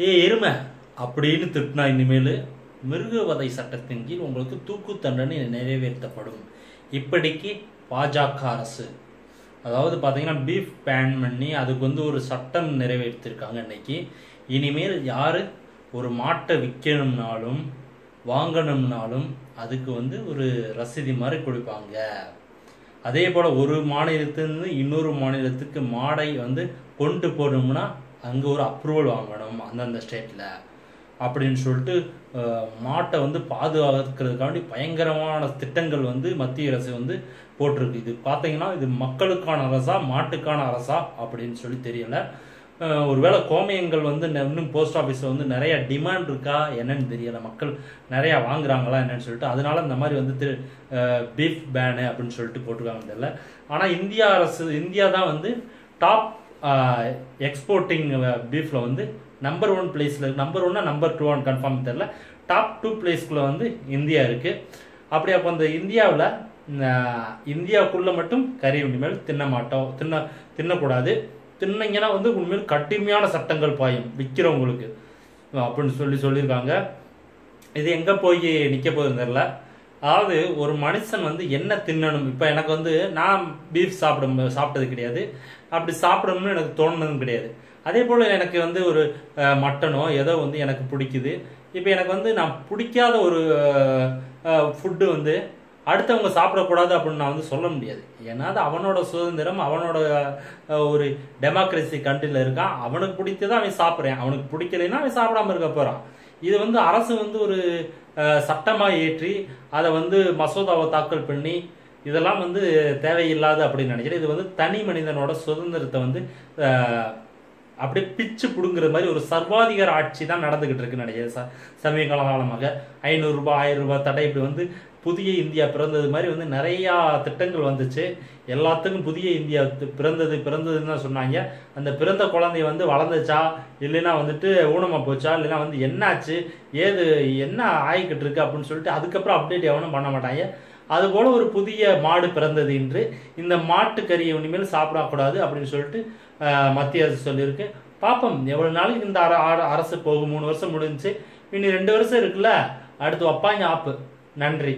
ஏ எருமை. அப்படின்னு திட்டினா இனிமேல் மிருகவதை சட்டத்தின் கீழ் உங்களுக்கு தூக்கு தண்டனை நிறைவேற்றப்படும். இப்படிக்கு பாஜக அரசு. அதாவது பார்த்தீங்கன்னா பீஃப் பேன் பண்ணி அதுக்கு வந்து ஒரு சட்டம் நிறைவேற்றிருக்காங்க இன்னைக்கு. இனிமேல் யார் ஒரு மாட்டை விற்கணும்னாலும் வாங்கணும்னாலும் அதுக்கு வந்து ஒரு ரசீதி மாதிரி கொடுப்பாங்க. அதே போல் ஒரு மாநிலத்திலிருந்து இன்னொரு மாநிலத்துக்கு மாடை வந்து கொண்டு போகணும்னா அங்கே ஒரு அப்ரூவல் வாங்கணும் அந்தந்த ஸ்டேட்டில் அப்படின்னு சொல்லிட்டு மாட்டை வந்து பாதுகாக்கிறதுக்காண்டி பயங்கரமான திட்டங்கள் வந்து மத்திய அரசு வந்து போட்டிருக்கு. இது பார்த்தீங்கன்னா இது மக்களுக்கான அரசா மாட்டுக்கான அரசா அப்படின்னு சொல்லி தெரியலை. ஒருவேளை கோமியங்கள் வந்து இன்னும் போஸ்ட் ஆஃபீஸில் வந்து நிறைய டிமாண்ட் இருக்கா என்னன்னு தெரியலை. மக்கள் நிறையா வாங்குறாங்களா என்னன்னு சொல்லிட்டு அதனால இந்த மாதிரி வந்து பீஃப் பேனு அப்படின்னு சொல்லிட்டு போட்டிருக்காங்க தெரியல. ஆனால் இந்தியா அரசு இந்தியா தான் வந்து டாப் எக்ஸ்போர்ட்டிங் பீஃபில் வந்து நம்பர் ஒன் பிளேஸில் நம்பர் ஒன்னா நம்பர் டூ ஒன் கன்ஃபார்ம் தெரியல. டாப் டூ பிளேஸ்க்குள்ள வந்து இந்தியா இருக்கு. அப்படி அப்போ அந்த இந்தியாவில் இந்தியாவுக்குள்ள மட்டும் கறி உண்மையில் தின்ன மாட்டோம். தின்ன தின்னக்கூடாது. தின்னீங்கன்னா வந்து உண்மையில் கடுமையான சட்டங்கள் பாயும். விற்கிறவங்களுக்கு அப்படின்னு சொல்லி சொல்லியிருக்காங்க. இது எங்கே போய் நிற்க போகுதுன்னு தெரில அதாவது ஒரு மனுஷன் வந்து என்ன தின்னணும்? இப்போ எனக்கு வந்து நான் பீஃப் சாப்பிட சாப்பிட்டது கிடையாது. அப்படி சாப்பிடணும்னு எனக்கு தோணுனதும் கிடையாது. அதே போல் எனக்கு வந்து ஒரு மட்டனோ ஏதோ வந்து எனக்கு பிடிக்குது. இப்போ எனக்கு வந்து நான் பிடிக்காத ஒரு ஃபுட்டு வந்து அடுத்தவங்க சாப்பிடக்கூடாது அப்படின்னு நான் வந்து சொல்ல முடியாது. ஏன்னா அது அவனோட சுதந்திரம் அவனோட ஒரு டெமோக்ரஸி கண்ட்ரியில் இருக்கான். அவனுக்கு பிடித்ததை அவன் சாப்பிட்றான். அவனுக்கு பிடிக்கலைன்னா அவன் சாப்பிடாம இருக்க போகிறான் இது வந்து அரசு வந்து ஒரு சட்டமாக ஏற்றி அதை வந்து மசோதாவை தாக்கல் பண்ணி இதெல்லாம் வந்து தேவையில்லாது அப்படின்னு நினைக்கிறேன். இது வந்து தனி மனிதனோட சுதந்திரத்தை வந்து அப்படியே பிச்சு பிடுங்குற மாதிரி ஒரு சர்வாதிகார ஆட்சி தான் நடந்துகிட்டு இருக்குன்னு நினைக்கிறேன் ச சமீப கால காலமாக ஐநூறுரூபா ஆயிரம் ரூபாய் தடை இப்படி வந்து புதிய இந்தியா பிறந்தது மாதிரி வந்து நிறையா திட்டங்கள் வந்துச்சு. எல்லாத்துக்கும் புதிய இந்தியா பிறந்தது பிறந்ததுன்னு தான் சொன்னாங்க. அந்த பிறந்த குழந்தை வந்து வளர்ந்துச்சா? இல்லைன்னா வந்துட்டு ஊனமாக போச்சா? இல்லைன்னா வந்து என்னாச்சு? ஏது என்ன ஆகிக்கிட்டு இருக்கு அப்படின்னு சொல்லிட்டு அதுக்கப்புறம் அப்டேட் எவனும் பண்ண மாட்டாங்க. அதுபோல் ஒரு புதிய மாடு பிறந்தது என்று இந்த மாட்டு கறியை இனிமேல் சாப்பிடக்கூடாது அப்படின்னு சொல்லிட்டு மத்திய அரசு சொல்லியிருக்கு. பார்ப்போம் எவ்வளோ நாளைக்கு இந்த அரசு போகும்? மூணு வருஷம் முடிஞ்சு இன்னும் ரெண்டு வருஷம் இருக்குல்ல? அடுத்து வைப்பாங்க ஆப்பு. நன்றி.